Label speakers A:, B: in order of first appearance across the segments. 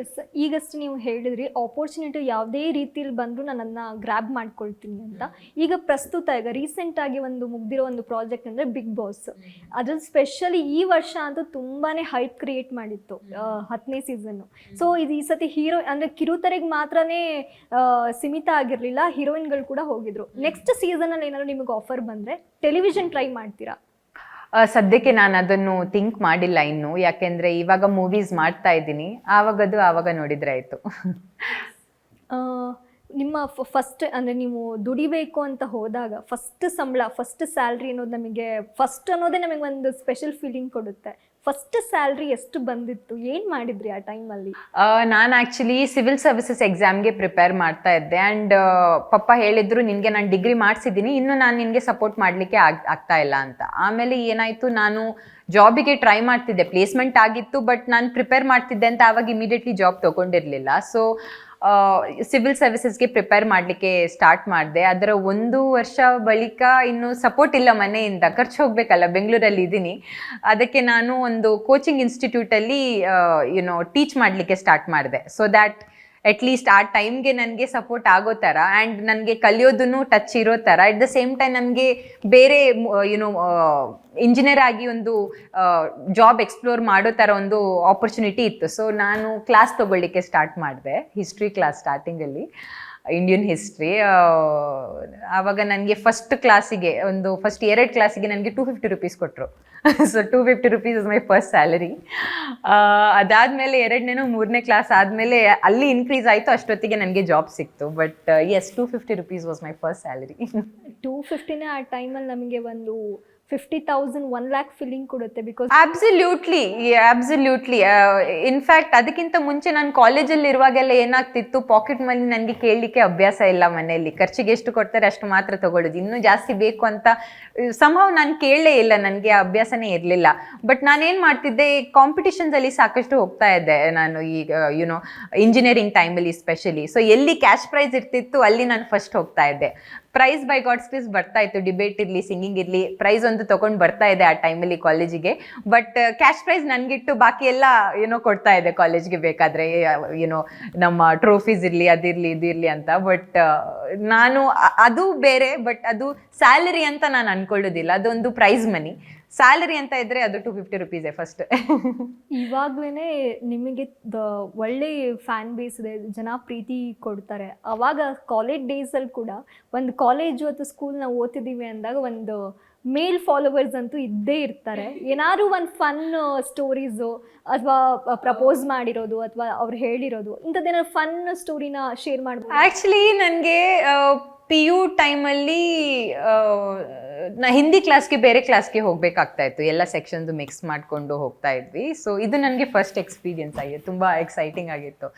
A: S ಈಗಷ್ಟು ನೀವು ಹೇಳಿದ್ರಿ opportunity ಯಾವುದೇ ರೀತಿಯಲ್ಲಿ ಬಂದರೂ ನನ್ನನ್ನು ಗ್ರ್ಯಾಬ್ ಮಾಡ್ಕೊಳ್ತೀನಿ ಅಂತ. ಈಗ ಪ್ರಸ್ತುತ ಈಗ ರೀಸೆಂಟಾಗಿ ಒಂದು ಮುಗ್ದಿರೋ ಒಂದು ಪ್ರಾಜೆಕ್ಟ್ ಅಂದರೆ ಬಿಗ್ ಬಾಸ್ ಅದ್ರಲ್ಲಿ ಸ್ಪೆಷಲಿ ಈ ವರ್ಷ ಅಂತೂ ತುಂಬಾ ಹೈಪ್ ಕ್ರಿಯೇಟ್ ಮಾಡಿತ್ತು ಹತ್ತನೇ ಸೀಸನ್ನು ಸೊ ಇದು ಈ ಸತಿ ಹೀರೋ ಅಂದರೆ ಕಿರುತೆರೆಗೆ ಮಾತ್ರನೇ ಸೀಮಿತ ಆಗಿರಲಿಲ್ಲ ಹೀರೋಯಿನ್ಗಳು ಕೂಡ ಹೋಗಿದ್ರು. ನೆಕ್ಸ್ಟ್ ಸೀಸನಲ್ಲಿ ಏನಾದ್ರು ನಿಮಗೆ ಆಫರ್ ಬಂದರೆ ಟೆಲಿವಿಷನ್ ಟ್ರೈ ಮಾಡ್ತೀರಾ?
B: ಸದ್ಯಕ್ಕೆ ನಾನು ಅದನ್ನು ಥಿಂಕ್ ಮಾಡಿಲ್ಲ ಇನ್ನು. ಯಾಕೆಂದ್ರೆ ಇವಾಗ ಮೂವೀಸ್ ಮಾಡ್ತಾ ಇದ್ದೀನಿ. ಆವಾಗದು ಆವಾಗ ನೋಡಿದ್ರೆ ಆಯ್ತು.
A: ನಿಮ್ಮ ಫಸ್ಟ್ ಅಂದರೆ ನೀವು ದುಡಿಬೇಕು ಅಂತ ಹೋದಾಗ ಫಸ್ಟ್ ಸಂಬಳ ಫಸ್ಟ್ ಸ್ಯಾಲ್ರಿ ಅನ್ನೋದು ನಮಗೆ ಫಸ್ಟ್ ಅನ್ನೋದೇ ನಮಗೆ ಒಂದು ಸ್ಪೆಷಲ್ ಫೀಲಿಂಗ್ ಕೊಡುತ್ತೆ. ಫಸ್ಟ್ ಸ್ಯಾಲ್ರಿ ಎಷ್ಟು ಬಂದಿತ್ತು? ಏನು ಮಾಡಿದ್ರಿ ಆ ಟೈಮಲ್ಲಿ
B: ನಾನು ಆ್ಯಕ್ಚುಲಿ ಸಿವಿಲ್ ಸರ್ವಿಸಸ್ ಎಕ್ಸಾಮ್ಗೆ ಪ್ರಿಪೇರ್ ಮಾಡ್ತಾ ಇದ್ದೆ ಆ್ಯಂಡ್ ಪಪ್ಪ ಹೇಳಿದ್ರು, ನಿನಗೆ ನಾನು ಡಿಗ್ರಿ ಮಾಡಿಸಿದ್ದೀನಿ, ಇನ್ನು ನಾನು ನಿನಗೆ ಸಪೋರ್ಟ್ ಮಾಡಲಿಕ್ಕೆ ಆಗ್, ಆಗ್ತಾ ಇಲ್ಲ ಅಂತ. ಆಮೇಲೆ ಏನಾಯಿತು, ನಾನು ಜಾಬಿಗೆ ಟ್ರೈ ಮಾಡ್ತಿದ್ದೆ. ಪ್ಲೇಸ್ಮೆಂಟ್ ಆಗಿತ್ತು ಬಟ್ ನಾನು ಪ್ರಿಪೇರ್ ಮಾಡ್ತಿದ್ದೆ ಅಂತ ಆವಾಗ ಇಮಿಡಿಯೇಟ್ಲಿ ಜಾಬ್ ತೊಗೊಂಡಿರಲಿಲ್ಲ. ಸೊ ಸಿವಿಲ್ ಸರ್ವಿಸಸ್ಗೆ ಪ್ರಿಪೇರ್ ಮಾಡಲಿಕ್ಕೆ ಸ್ಟಾರ್ಟ್ ಮಾಡಿದೆ. ಅದರ ಒಂದು ವರ್ಷ ಬಳಿಕ ಇನ್ನು ಸಪೋರ್ಟ್ ಇಲ್ಲ ಮನೆಯಿಂದ. ಖರ್ಚು ಹೋಗಬೇಕಲ್ಲ, ಬೆಂಗಳೂರಲ್ಲಿ ಇದ್ದೀನಿ. ಅದಕ್ಕೆ ನಾನು ಒಂದು ಕೋಚಿಂಗ್ ಇನ್ಸ್ಟಿಟ್ಯೂಟಲ್ಲಿ ಯುನೋ ಟೀಚ್ ಮಾಡಲಿಕ್ಕೆ ಸ್ಟಾರ್ಟ್ ಮಾಡಿದೆ. ಸೊ ದ್ಯಾಟ್ ಅಟ್ಲೀಸ್ಟ್ ಆ ಟೈಮ್ಗೆ ನನಗೆ ಸಪೋರ್ಟ್ ಆಗೋ ಥರ ಆ್ಯಂಡ್ ನನಗೆ ಕಲಿಯೋದನ್ನು ಟಚ್ ಇರೋ ಥರ. ಅಟ್ ದ ಸೇಮ್ ಟೈಮ್ ನನಗೆ ಬೇರೆ ಯುನೋ ಇಂಜಿನಿಯರ್ ಆಗಿ ಒಂದು ಜಾಬ್ ಎಕ್ಸ್ಪ್ಲೋರ್ ಮಾಡೋ ಥರ ಒಂದು ಆಪರ್ಚುನಿಟಿ ಇತ್ತು. ಸೊ ನಾನು ಕ್ಲಾಸ್ ತೊಗೊಳ್ಳಿಕ್ಕೆ ಸ್ಟಾರ್ಟ್ ಮಾಡಿದೆ ಹಿಸ್ಟ್ರಿ ಕ್ಲಾಸ್ ಸ್ಟಾರ್ಟಿಂಗಲ್ಲಿ ಇಂಡಿಯನ್ ಹಿಸ್ಟ್ರಿ ಆವಾಗ ನನಗೆ ಫಸ್ಟ್ ಕ್ಲಾಸಿಗೆ ಒಂದು ಫಸ್ಟ್ ಎರಡು ಕ್ಲಾಸಿಗೆ ನನಗೆ ಟೂ ಫಿಫ್ಟಿ ರುಪೀಸ್ ಕೊಟ್ಟರು so two fifty rupees is my first salary ಅದಾದಮೇಲೆ ಎರಡನೇನೋ ಮೂರನೇ ಕ್ಲಾಸ್ ಆದಮೇಲೆ ಅಲ್ಲಿ ಇನ್ಕ್ರೀಸ್ ಆಯಿತು, ಅಷ್ಟೊತ್ತಿಗೆ ನನಗೆ ಜಾಬ್ ಸಿಕ್ತು. But as two fifty rupees was my first salary
A: two ಫಿಫ್ಟಿನೇ ಆ ಟೈಮಲ್ಲಿ ನಮಗೆ ಒಂದು fifty thousand one lakh feeling ಕೊಡುತ್ತೆ because
B: absolutely absolutely in fact ಅದಕ್ಕಿಂತ ಮುಂಚೆ ನಾನು ಕಾಲೇಜಲ್ಲಿ ಇರುವಾಗೆಲ್ಲ ಏನಾಗ್ತಿತ್ತು? ಪಾಕೆಟ್ ಮನಿ ನನಗೆ ಕೇಳಲಿಕ್ಕೆ ಅಭ್ಯಾಸ ಇಲ್ಲ ಮನೆಯಲ್ಲಿ. ಖರ್ಚಿಗೆ ಎಷ್ಟು ಕೊಡ್ತಾರೆ ಅಷ್ಟು ಮಾತ್ರ ತಗೊಳ್ಳೋದು. ಇನ್ನೂ ಜಾಸ್ತಿ ಬೇಕು ಅಂತ ಸಂಭವ ನಾನು ಕೇಳಲೇ ಇಲ್ಲ. ನನಗೆ ಅಭ್ಯಾಸನೇ ಇರಲಿಲ್ಲ. ಬಟ್ ನಾನೇನು ಮಾಡ್ತಿದ್ದೆ ಕಾಂಪಿಟಿಷನ್ಸ್ ಅಲ್ಲಿ ಸಾಕಷ್ಟು ಹೋಗ್ತಾ ಇದ್ದೆ. ನಾನು ಈಗ ಯುನೋ ಇಂಜಿನಿಯರಿಂಗ್ ಟೈಮಲ್ಲಿ ಸ್ಪೆಷಲಿ ಸೊ ಎಲ್ಲಿ ಕ್ಯಾಶ್ ಪ್ರೈಸ್ ಇರ್ತಿತ್ತು, ಅಲ್ಲಿ ನಾನು ಫಸ್ಟ್ ಹೋಗ್ತಾ ಇದ್ದೆ. ಪ್ರೈಸ್ ಬೈ ಗಾಡ್ಸ್ ಕ್ರಿಸ್ ಬರ್ತಾ ಇತ್ತು ಡಿಬೇಟ್ ಇರಲಿ ಸಿಂಗಿಂಗ್ ಇರಲಿ ಪ್ರೈಸ್ ಒಂದು ತಗೊಂಡು ಬರ್ತಾ ಇದೆ ಆ ಟೈಮಲ್ಲಿ ಕಾಲೇಜಿಗೆ ಬಟ್ ಕ್ಯಾಶ್ ಪ್ರೈಸ್ ನನಗಿಟ್ಟು ಬಾಕಿ ಎಲ್ಲ ಏನೋ ಕೊಡ್ತಾ ಇದೆ ಕಾಲೇಜ್ಗೆ ಬೇಕಾದ್ರೆ ಏನೋ ನಮ್ಮ ಟ್ರೋಫೀಸ್ ಇರಲಿ, ಅದಿರಲಿ ಇದಿರಲಿ ಅಂತ. ಬಟ್ ನಾನು ಅದು ಬೇರೆ ಬಟ್ ಅದು ಸ್ಯಾಲರಿ ಅಂತ ನಾನು ಅನ್ಕೊಳ್ಳೋದಿಲ್ಲ. ಅದೊಂದು ಪ್ರೈಸ್ ಮನಿ ಸ್ಯಾಲರಿ ಅಂತ ಇದ್ರೆ ಅದು ಟು ಫಿಫ್ಟಿ ರುಪೀಸೇ ಫಸ್ಟ್
A: ಇವಾಗ್ಲೇ ನಿಮಗೆ ಒಳ್ಳೆ ಫ್ಯಾನ್ ಬೇಸ್ ಇದೆ ಜನ ಪ್ರೀತಿ ಕೊಡ್ತಾರೆ. ಅವಾಗ ಕಾಲೇಜ್ ಡೇಸಲ್ಲಿ ಕೂಡ ಒಂದು ಕಾಲೇಜು ಅಥವಾ ಸ್ಕೂಲ್ ನಾವು ಓದ್ತಿದ್ದೀವಿ ಅಂದಾಗ ಒಂದು ಮೇಲ್ ಫಾಲೋವರ್ಸ್ ಅಂತೂ ಇದ್ದೇ ಇರ್ತಾರೆ. ಏನಾದ್ರು ಒಂದು ಫನ್ ಸ್ಟೋರೀಸು ಅಥವಾ ಪ್ರಪೋಸ್ ಮಾಡಿರೋದು ಅಥವಾ ಅವ್ರು ಹೇಳಿರೋದು ಇಂಥದ್ದೇನಾದ್ರು ಫನ್ ಸ್ಟೋರಿನ ಶೇರ್ ಮಾಡ್ಬೋದು?
B: ಆ್ಯಕ್ಚುಲಿ ನನಗೆ ಪಿ ಯು ಟೈಮಲ್ಲಿ ನಾ ಹಿಂದಿ ಕ್ಲಾಸ್ಗೆ ಬೇರೆ ಕ್ಲಾಸ್ಗೆ ಹೋಗ್ಬೇಕಾಗ್ತಾ ಇತ್ತು. ಎಲ್ಲ ಸೆಕ್ಷನ್ದು ಮಿಕ್ಸ್ ಮಾಡಿಕೊಂಡು ಹೋಗ್ತಾ ಇದ್ವಿ. ಸೊ ಇದು ನನಗೆ ಫಸ್ಟ್ ಎಕ್ಸ್ಪೀರಿಯನ್ಸ್ ಆಗಿತ್ತು ತುಂಬ ಎಕ್ಸೈಟಿಂಗ್ ಆಗಿತ್ತು.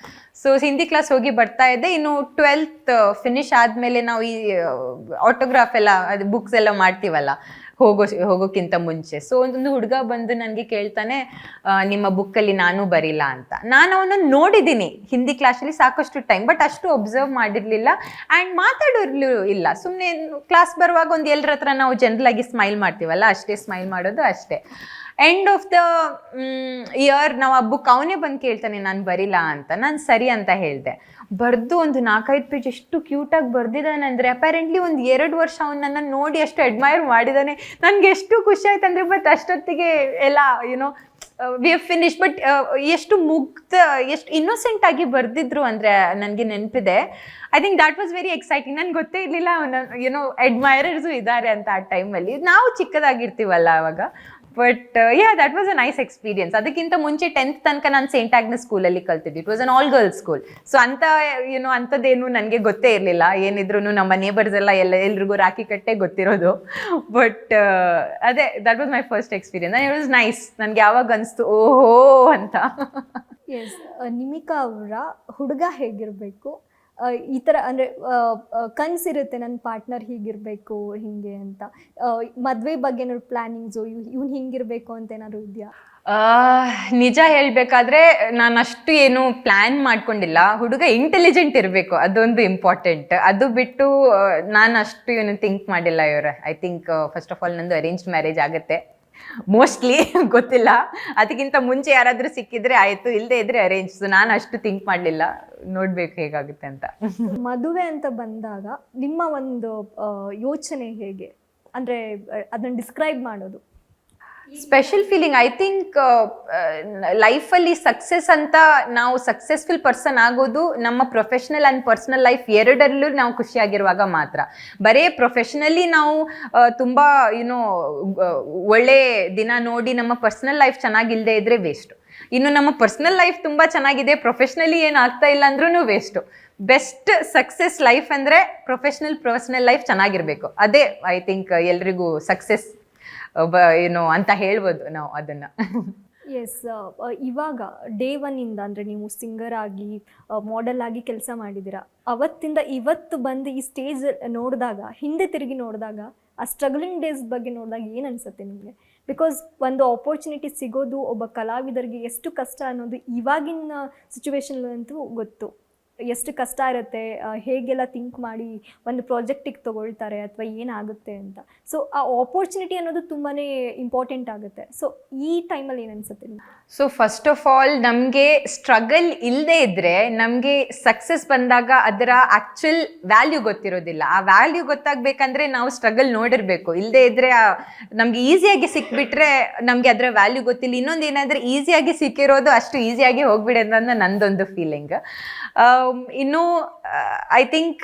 B: ಸೊ ಹಿಂದಿ ಕ್ಲಾಸ್ ಹೋಗಿ ಬರ್ತಾ ಇದ್ದೆ. ಇನ್ನು ಟ್ವೆಲ್ತ್ ಫಿನಿಶ್ ಆದಮೇಲೆ ನಾವು ಈ ಆಟೋಗ್ರಾಫ್ ಎಲ್ಲ, ಅದು ಬುಕ್ಸ್ ಎಲ್ಲ ಮಾಡ್ತೀವಲ್ಲ ಹೋಗೋ ಹೋಗೋಕ್ಕಿಂತ ಮುಂಚೆ. ಸೊ ಒಂದು ಹುಡುಗ ಬಂದು ನನಗೆ ಕೇಳ್ತಾನೆ ನಿಮ್ಮ ಬುಕ್ಕಲ್ಲಿ ನಾನು ಬರಿಲ್ಲ ಅಂತ. ನಾನು ಅವನನ್ನು ನೋಡಿದ್ದೀನಿ ಹಿಂದಿ ಕ್ಲಾಸಲ್ಲಿ ಸಾಕಷ್ಟು ಟೈಮ್, ಬಟ್ ಅಷ್ಟು ಒಬ್ಸರ್ವ್ ಮಾಡಿರಲಿಲ್ಲ. ಆ್ಯಂಡ್ ಮಾತಾಡೋರ್ಲು ಇಲ್ಲ. ಸುಮ್ಮನೆ ಕ್ಲಾಸ್ ಬರುವಾಗ ಒಂದು ಎಲ್ಲರ ಹತ್ರ ನಾವು ಜನರಲ್ ಆಗಿ ಸ್ಮೈಲ್ ಮಾಡ್ತೀವಲ್ಲ, ಅಷ್ಟೇ ಸ್ಮೈಲ್ ಮಾಡೋದು ಅಷ್ಟೇ. ಎಂಡ್ ಆಫ್ ದ ಇಯರ್ ನಾವು ಆ ಬುಕ್ ಅವನೇ ಬಂದು ಕೇಳ್ತಾನೆ, ನಾನು ಬರಿಲ್ಲ ಅಂತ, ನಾನು ಸರಿ ಅಂತ ಹೇಳಿದೆ. ಬರೆದು ಒಂದು ನಾಲ್ಕೈದು ಪೇಜ್ ಎಷ್ಟು ಕ್ಯೂಟಾಗಿ ಬರೆದಿದ್ದಾನೆ ಅಂದರೆ ಅಪ್ಯಾರೆಂಟ್ಲಿ ಒಂದು ಎರಡು ವರ್ಷ ಅವ್ನು ನನ್ನನ್ನು ನೋಡಿ ಅಷ್ಟು ಅಡ್ಮೈರ್ ಮಾಡಿದ್ದಾನೆ ನನಗೆ ಎಷ್ಟು ಖುಷಿ ಆಯ್ತು ಅಂದರೆ ಬಟ್ ಅಷ್ಟೊತ್ತಿಗೆ ಎಲ್ಲ ಯುನೋ ವಿ ಫಿನಿಶ್ ಬಟ್ ಎಷ್ಟು ಮುಗ್ದ ಎಷ್ಟು ಇನ್ನೋಸೆಂಟ್ ಆಗಿ ಬರೆದಿದ್ರು ಅಂದರೆ ನನಗೆ ನೆನಪಿದೆ. I think that was very exciting ನನಗೆ ಗೊತ್ತೇ ಇರಲಿಲ್ಲ ಏನೋ ಅಡ್ಮೈರರ್ಸು ಇದ್ದಾರೆ ಅಂತ ಆ ಟೈಮಲ್ಲಿ ನಾವು ಚಿಕ್ಕದಾಗಿರ್ತೀವಲ್ಲ ಅವಾಗ. But yeah that was a nice experience ಅದಕ್ಕಿಂತ ಮುಂಚೆ ಟೆಂತ್ ತನಕ ನಾನು ಸೇಂಟ್ ಆಗ್ನ ಸ್ಕೂಲಲ್ಲಿ ಕಲ್ತಿದ್ದೆ. It was an all girls school so ಅಂತ ಏನು ಅಂಥದ್ದೇನು ನನಗೆ ಗೊತ್ತೇ ಇರಲಿಲ್ಲ. ಏನಿದ್ರು ನಮ್ಮ ನೇಬರ್ಸ್ ಎಲ್ಲ ಎಲ್ಲ ಎಲ್ರಿಗೂ ರಾಖಿ ಕಟ್ಟೆ ಗೊತ್ತಿರೋದು. ಬಟ್ ಅದೇ that was my first experience it was nice ನನಗೆ ಯಾವಾಗ ಅನಿಸ್ತು, ಓಹೋ ಅಂತ.
A: ಎಸ್ ನಿಮಿಕಾ ಅವರ ಹುಡುಗ ಹೇಗಿರಬೇಕು? ಈ ಥರ ಅಂದರೆ ಕನಸಿರುತ್ತೆ ನನ್ನ ಪಾರ್ಟ್ನರ್ ಹೀಗಿರಬೇಕು, ಹೀಗೆ ಅಂತ. ಮದುವೆ ಬಗ್ಗೆ ಏನಾದ್ರು ಪ್ಲ್ಯಾನಿಂಗ್ಸು ಇವ್ನು ಹಿಂಗಿರಬೇಕು ಅಂತ ಏನಾದ್ರು ಇದೆಯಾ?
B: ನಿಜ ಹೇಳಬೇಕಾದ್ರೆ ನಾನು ಅಷ್ಟು ಏನು ಪ್ಲ್ಯಾನ್ ಮಾಡ್ಕೊಂಡಿಲ್ಲ. ಹುಡುಗ ಇಂಟೆಲಿಜೆಂಟ್ ಇರಬೇಕು, ಅದೊಂದು ಇಂಪಾರ್ಟೆಂಟ್. ಅದು ಬಿಟ್ಟು ನಾನು ಅಷ್ಟು ಏನು ಥಿಂಕ್ ಮಾಡಿಲ್ಲ ಇವರ. I think first of all ನಂದು ಅರೇಂಜ್ ಮ್ಯಾರೇಜ್ ಆಗುತ್ತೆ. ಮೋಸ್ಟ್ಲಿ ಗೊತ್ತಿಲ್ಲ. ಅದಕ್ಕಿಂತ ಮುಂಚೆ ಯಾರಾದರೂ ಸಿಕ್ಕಿದ್ರೆ ಆಯಿತು ಇಲ್ಲದೆ ಇದ್ರೆ ಅರೇಂಜ್ ಸೊ ನಾನು ಅಷ್ಟು ಥಿಂಕ್ ಮಾಡಲಿಲ್ಲ. ನೋಡ್ಬೇಕು ಹೇಗಾಗುತ್ತೆ ಅಂತ.
A: ಮದುವೆ ಅಂತ ಬಂದಾಗ ನಿಮ್ಮ ಒಂದು ಯೋಚನೆ ಹೇಗೆ? ಅಂದರೆ, ಅದನ್ನು ಡಿಸ್ಕ್ರೈಬ್ ಮಾಡೋದು.
B: ಸ್ಪೆಷಲ್ ಫೀಲಿಂಗ್ ಐ ಥಿಂಕ್ ಲೈಫಲ್ಲಿ ಸಕ್ಸಸ್ ಅಂತ ನಾವು ಸಕ್ಸಸ್ಫುಲ್ ಪರ್ಸನ್ ಆಗೋದು ನಮ್ಮ ಪ್ರೊಫೆಷನಲ್ ಆ್ಯಂಡ್ ಪರ್ಸನಲ್ ಲೈಫ್ ಎರಡರಲ್ಲೂ ನಾವು ಖುಷಿಯಾಗಿರುವಾಗ ಮಾತ್ರ. ಬರೇ ಪ್ರೊಫೆಷನಲಿ ನಾವು ತುಂಬ ಯುನೋ ಒಳ್ಳೆ ದಿನ ನೋಡಿ ನಮ್ಮ ಪರ್ಸನಲ್ ಲೈಫ್ ಚೆನ್ನಾಗಿಲ್ಲದೆ ಇದ್ರೆ ವೇಸ್ಟು ಇನ್ನು ನಮ್ಮ ಪರ್ಸನಲ್ ಲೈಫ್ ತುಂಬ ಚೆನ್ನಾಗಿದೆ ಪ್ರೊಫೆಷ್ನಲಿ ಏನು ಆಗ್ತಾ ಇಲ್ಲ ಅಂದ್ರೂ ವೇಸ್ಟು ಬೆಸ್ಟ್ ಸಕ್ಸಸ್ ಲೈಫ್ ಅಂದರೆ ಪ್ರೊಫೆಷ್ನಲ್ ಪರ್ಸನಲ್ ಲೈಫ್ ಚೆನ್ನಾಗಿರಬೇಕು. ಅದೇ ಐ ಥಿಂಕ್ ಎಲ್ರಿಗೂ ಸಕ್ಸಸ್ ಏನು ಅಂತ ಹೇಳ್ಬೋದು ನಾವು ಅದನ್ನ.
A: ಎಸ್ ಇವಾಗ ಡೇ ಒನ್ನಿಂದ ಅಂದರೆ ನೀವು ಸಿಂಗರ್ ಆಗಿ ಮಾಡೆಲ್ ಆಗಿ ಕೆಲಸ ಮಾಡಿದ್ದೀರಾ ಅವತ್ತಿಂದ ಇವತ್ತು ಬಂದು ಈ ಸ್ಟೇಜ್ ನೋಡಿದಾಗ, ಹಿಂದೆ ತಿರುಗಿ ನೋಡಿದಾಗ, ಆ ಸ್ಟ್ರಗಲಿಂಗ್ ಡೇಸ್ ಬಗ್ಗೆ ನೋಡಿದಾಗ ಏನು ಅನ್ಸುತ್ತೆ ನಿಮಗೆ? ಬಿಕಾಸ್ ಒಂದು ಆಪರ್ಚುನಿಟಿ ಸಿಗೋದು, ಒಬ್ಬ ಕಲಾವಿದರಿಗೆ ಎಷ್ಟು ಕಷ್ಟ ಅನ್ನೋದು ಇವಾಗಿನ ಸಿಚುವೇಶನ್ಲಂತೂ ಗೊತ್ತು. ಎಷ್ಟು ಕಷ್ಟ ಇರುತ್ತೆ ಹೇಗೆಲ್ಲ ಥಿಂಕ್ ಮಾಡಿ ಒಂದು ಪ್ರಾಜೆಕ್ಟಿಗೆ ತಗೊಳ್ತಾರೆ ಅಥವಾ ಏನಾಗುತ್ತೆ ಅಂತ. ಸೊ ಆ ಆಪರ್ಚುನಿಟಿ ಅನ್ನೋದು ತುಂಬಾ ಇಂಪಾರ್ಟೆಂಟ್ ಆಗುತ್ತೆ. ಸೊ ಈ ಟೈಮಲ್ಲಿ ಏನು ಅನಿಸುತ್ತೆ
B: ಸೊ ಫಸ್ಟ್ ಆಫ್ ಆಲ್ ನಮಗೆ ಸ್ಟ್ರಗಲ್ ಇಲ್ಲದೆ ಇದ್ರೆ, ನಮಗೆ ಸಕ್ಸಸ್ ಬಂದಾಗ ಅದರ ಆ್ಯಕ್ಚುಲ್ ವ್ಯಾಲ್ಯೂ ಗೊತ್ತಿರೋದಿಲ್ಲ. ಆ ವ್ಯಾಲ್ಯೂ ಗೊತ್ತಾಗಬೇಕಂದ್ರೆ ನಾವು ಸ್ಟ್ರಗಲ್ ನೋಡಿರಬೇಕು. ಇಲ್ಲದೆ ಇದ್ರೆ ನಮಗೆ ಈಸಿಯಾಗಿ ಸಿಕ್ಬಿಟ್ರೆ ನಮಗೆ ಅದರ ವ್ಯಾಲ್ಯೂ ಗೊತ್ತಿಲ್ಲ. ಇನ್ನೊಂದು ಏನಂದ್ರೆ ಈಸಿಯಾಗಿ ಸಿಕ್ಕಿರೋದು ಅಷ್ಟು ಈಸಿಯಾಗಿ ಹೋಗ್ಬಿಡೋದು ಅನ್ನೋ ನಂದೊಂದು ಫೀಲಿಂಗ್ ಇನ್ನು ಐ ಥಿಂಕ್